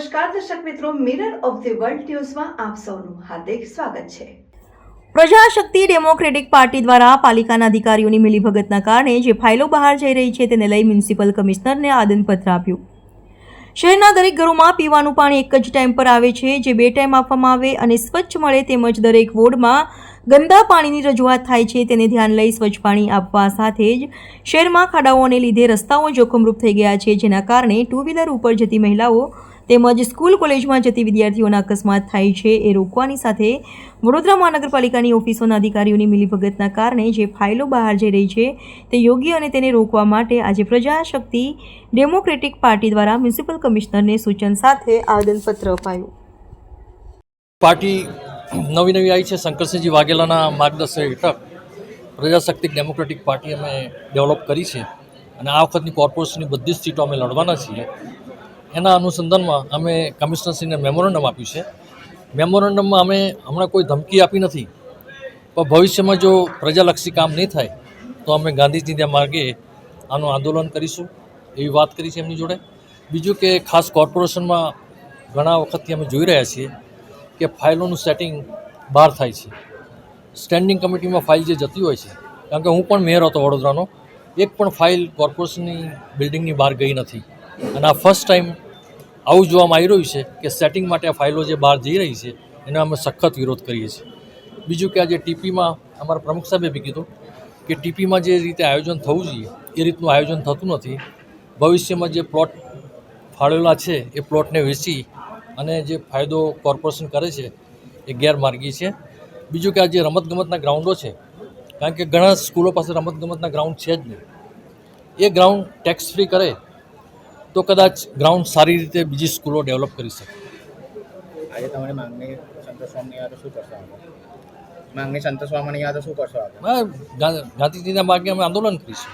નમસ્કાર, દર્શક મિત્રો મિરર ઓફ ધ વર્લ્ડ ન્યૂઝમાં આપ સૌનું હાર્દિક સ્વાગત છે. પ્રજાશક્તિ ડેમોક્રેટિક પાર્ટી દ્વારા પાલિકાના અધિકારીઓની મિલીભગતના કારણે જે ફાઇલો બહાર જઈ રહી છે તેને લઈ મ્યુનિસિપલ કમિશનરને આદનપત્ર આપ્યું. શહેરના દરેક ઘરોમાં પીવાનું પાણી એક જ ટાઈમ પર આવે છે, જે બે ટાઈમ આપવામાં આવે અને સ્વચ્છ મળે તેમજ દરેક વોર્ડમાં ગંદા પાણીની રજૂઆત થાય છે તેને ધ્યાન લઈ સ્વચ્છ પાણી આપવા સાથે જ શહેરમાં ખાડાઓને લીધે રસ્તાઓ જોખમરૂપ થઈ ગયા છે, જેના કારણે ટુ વ્હીલર ઉપર જતી મહિલાઓ તેમજ સ્કૂલ કોલેજમાં જતી વિદ્યાર્થીઓના અકસ્માત થાય છે એ રોકવાની સાથે વડોદરા મહાનગરપાલિકાની ઓફિસોના અધિકારીઓની મિલીભગતના કારણે જે ફાઇલો બહાર જઈ રહી છે તે યોગ્ય અને તેને રોકવા માટે આજે પ્રજાશક્તિ ડેમોક્રેટિક પાર્ટી દ્વારા મ્યુનિસિપલ કમિશનરને સૂચન સાથે આવેદનપત્ર અપાયું. પાર્ટી નવી નવી આવી છે. શંકરસિંહજી વાઘેલાના માર્ગદર્શન હેઠળ પ્રજાશક્તિ ડેમોક્રેટિક પાર્ટી અમે ડેવલપ કરી છે. અને આ વખતની કોર્પોરેશનની બધી જ સીટો અમે લડવાના છીએ. એના અનુસંધાનમાં અમે કમિશનરશ્રીને મેમોરેન્ડમ આપ્યું છે. મેમોરેન્ડમમાં અમે હમણાં કોઈ ધમકી આપી નથી. પણ ભવિષ્યમાં જો પ્રજાલક્ષી કામ નહીં થાય, તો અમે ગાંધીજીના માર્ગે આનું આંદોલન કરીશું, એવી વાત કરી છે એમની જોડે. બીજું કે ખાસ કોર્પોરેશનમાં ઘણા વખતથી અમે જોઈ રહ્યા છીએ કે ફાઇલોનું સેટિંગ બહાર થાય છે. સ્ટેન્ડિંગ કમિટીમાં ફાઇલ જે જતી હોય છે, કારણ કે હું પણ મેયર હતો વડોદરાનો, એક પણ ફાઇલ કોર્પોરેશનની બિલ્ડિંગની બહાર ગઈ નથી. અને આ ફર્સ્ટ ટાઈમ આવું જોવામાં આવી રહ્યું છે કે સેટિંગ માટે આ ફાઇલો જે બહાર જઈ રહી છે, એનો અમે સખત વિરોધ કરીએ છીએ. બીજું કે આજે ટીપીમાં અમારા પ્રમુખ સાહેબે બી કીધું કે ટીપીમાં જે રીતે આયોજન થવું જોઈએ, એ રીતનું આયોજન થતું નથી. ભવિષ્યમાં જે પ્લોટ ફાળવેલા છે, એ પ્લોટને વેચી અને જે ફાયદો કોર્પોરેશન કરે છે, એ ગેરમાર્ગી છે. બીજું કે આ જે રમતગમતના ગ્રાઉન્ડો છે, કારણ કે ઘણા સ્કૂલો પાસે રમતગમતના ગ્રાઉન્ડ છે જ નહીં. એ ગ્રાઉન્ડ ટેક્સ ફ્રી કરે તો કદાચ ગ્રાઉન્ડ સારી રીતે બીજી સ્કૂલો ડેવલપ કરી શકે. આજે તમારી માંગણી સંતોષવામાં યાદ શું કરશો માંગણી સંતોષવામાં યાદ શું કરશો ગાંધીજીના માર્ગે અમે આંદોલન કરીશું.